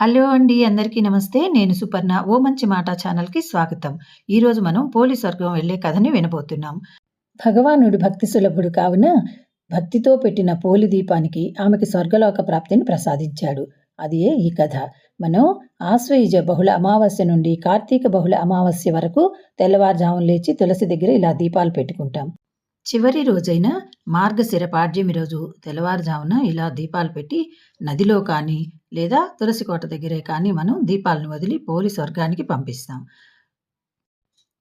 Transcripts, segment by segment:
Hello అండి అందరికీ నమస్తే. నేను సుపర్ణ. ఓ మంచి మాట ఛానల్కి స్వాగతం. ఈరోజు మనం పోలి స్వర్గం వెళ్ళే కథని వినబోతున్నాం. భగవానుడు భక్తి సులభుడు కావున భక్తితో పెట్టిన పోలి దీపానికి ఆమెకి స్వర్గలోక ప్రాప్తిని ప్రసాదించాడు. అదే ఈ కథ? మనం ఆశ్వయుజ బహుళ అమావాస్య నుండి కార్తీక బహుళ అమావాస్య వరకు తెల్లవారుజామున లేచి తులసి దగ్గర ఇలా దీపాలు పెట్టుకుంటాం. చివరి రోజైన మార్గశిర పాడ్యమి రోజు తెల్లవారుజామున ఇలా దీపాలు పెట్టి నదిలో కానీ లేదా తులసి కోట దగ్గరే కానీ మనం దీపాలను వదిలి పోలి స్వర్గానికి పంపిస్తాం.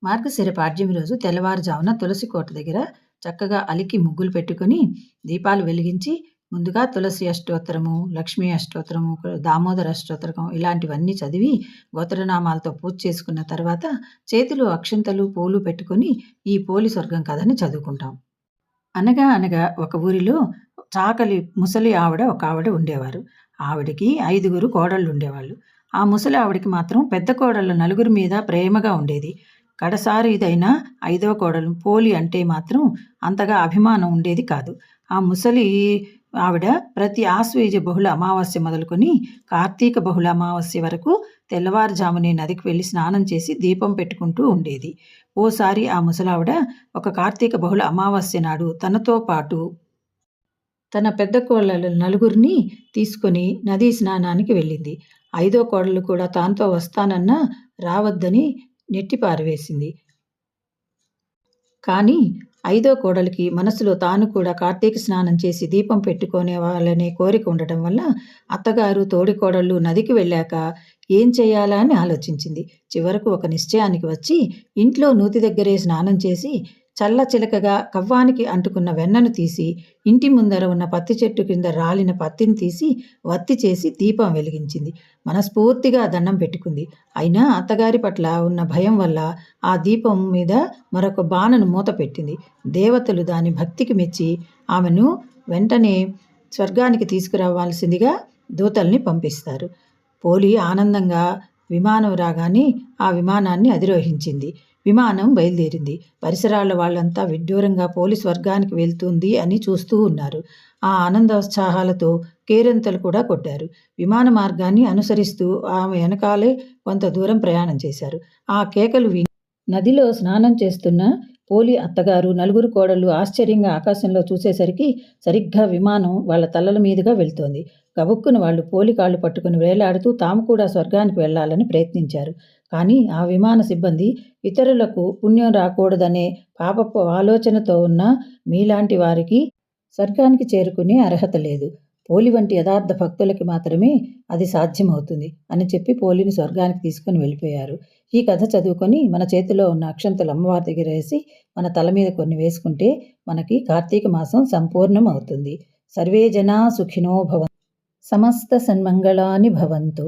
మార్గశిర పాడ్యమి రోజు తెల్లవారుజామున తులసి కోట దగ్గర చక్కగా అలికి ముగ్గులు పెట్టుకొని దీపాలు వెలిగించి ముందుగా తులసి అష్టోత్తరము లక్ష్మీ అష్టోత్తరము దామోదర అష్టోత్తరకం ఇలాంటివన్నీ చదివి గోత్రనామాలతో పూజ చేసుకున్న తర్వాత చేతిలో అక్షంతలు పూలు పెట్టుకొని ఈ పోలి స్వర్గం కథని చదువుకుంటాం. అనగా అనగా ఒక ఊరిలో చాకలి ముసలి ఆవిడ ఒక ఆవిడ ఉండేవారు. ఆవిడకి ఐదుగురు కోడళ్ళు ఉండేవాళ్ళు. ఆ ముసలి ఆవిడకి మాత్రం పెద్ద కోడళ్ళు నలుగురి మీద ప్రేమగా ఉండేది. కడసారి ఇదైనా ఐదో కోడలు పోలి అంటే మాత్రం అంతగా అభిమానం ఉండేది కాదు. ఆ ముసలి ఆవిడ ప్రతి ఆశ్వేజ బహుళ అమావాస్య మొదలుకొని కార్తీక బహుళ అమావాస్య వరకు తెల్లవారుజామునే నదికి వెళ్ళి స్నానం చేసి దీపం పెట్టుకుంటూ ఉండేది. ఓసారి ఆ ముసలావిడ ఒక కార్తీక బహుళ అమావాస్య నాడు తనతో పాటు తన పెద్ద కోళ్ళ నలుగురిని తీసుకొని నదీ స్నానానికి వెళ్ళింది. ఐదో కోడలు కూడా తానుతో వస్తానన్నా రావద్దని నెట్టి పారవేసింది కానీ ఐదో కోడలికి మనసులో తాను కూడా కార్తీక స్నానం చేసి దీపం పెట్టుకునే వాళ్ళనే కోరిక ఉండటం వల్ల అత్తగారు తోడికోడళ్ళు నదికి వెళ్ళాక ఏం చేయాలా అని ఆలోచించింది. చివరకు ఒక నిశ్చయానికి వచ్చి ఇంట్లో నూతి దగ్గరే స్నానం చేసి చల్ల చిలకగా కవ్వానికి అంటుకున్న వెన్నను తీసి ఇంటి ముందర ఉన్న పత్తి చెట్టు కింద రాలిన పత్తిని తీసి వత్తి చేసి దీపం వెలిగించింది. మనస్ఫూర్తిగా దండం పెట్టుకుంది. అయినా అత్తగారి పట్ల ఉన్న భయం వల్ల ఆ దీపం మీద మరొక బాణను మూత పెట్టింది. దేవతలు దాని భక్తికి మెచ్చి ఆమెను వెంటనే స్వర్గానికి తీసుకురావాల్సిందిగా దూతల్ని పంపిస్తారు. పోలి ఆనందంగా విమానం రాగానే ఆ విమానాన్ని అధిరోహించింది. విమానం బయలుదేరింది. పరిసరాల వాళ్ళంతా విడ్డూరంగా పోలీస్ వర్గానికి వెళ్తుంది అని చూస్తూ ఉన్నారు. ఆ ఆనందోత్సాహాలతో కేరింతలు కూడా కొట్టారు. విమాన మార్గాన్ని అనుసరిస్తూ ఆమె వెనకాలే కొంత దూరం ప్రయాణం చేశారు. ఆ కేకలు విని నదిలో స్నానం చేస్తున్న పోలి అత్తగారు నలుగురు కోడళ్ళు ఆశ్చర్యంగా ఆకాశంలో చూసేసరికి సరిగ్గా విమానం వాళ్ళ తలల మీదుగా వెళ్తోంది. గబుక్కున వాళ్ళు పోలి కాళ్ళు పట్టుకుని వేలాడుతూ తాము కూడా స్వర్గానికి వెళ్ళాలని ప్రయత్నించారు. కానీ ఆ విమాన సిబ్బంది ఇతరులకు పుణ్యం రాకూడదనే పాపపు ఆలోచనతో ఉన్న మీలాంటి వారికి స్వర్గానికి చేరుకునే అర్హత లేదు. పోలి వంటి యథార్థ భక్తులకి మాత్రమే అది సాధ్యమవుతుంది అని చెప్పి పోలిని స్వర్గానికి తీసుకుని వెళ్ళిపోయారు. ఈ కథ చదువుకొని మన చేతిలో ఉన్న అక్షంతలు అమ్మవారి దగ్గర వేసి మన తల మీద కొన్ని వేసుకుంటే మనకి కార్తీక మాసం సంపూర్ణం అవుతుంది సర్వే జనా సుఖినో భవ సమస్త సన్మంగళాని భవంతు.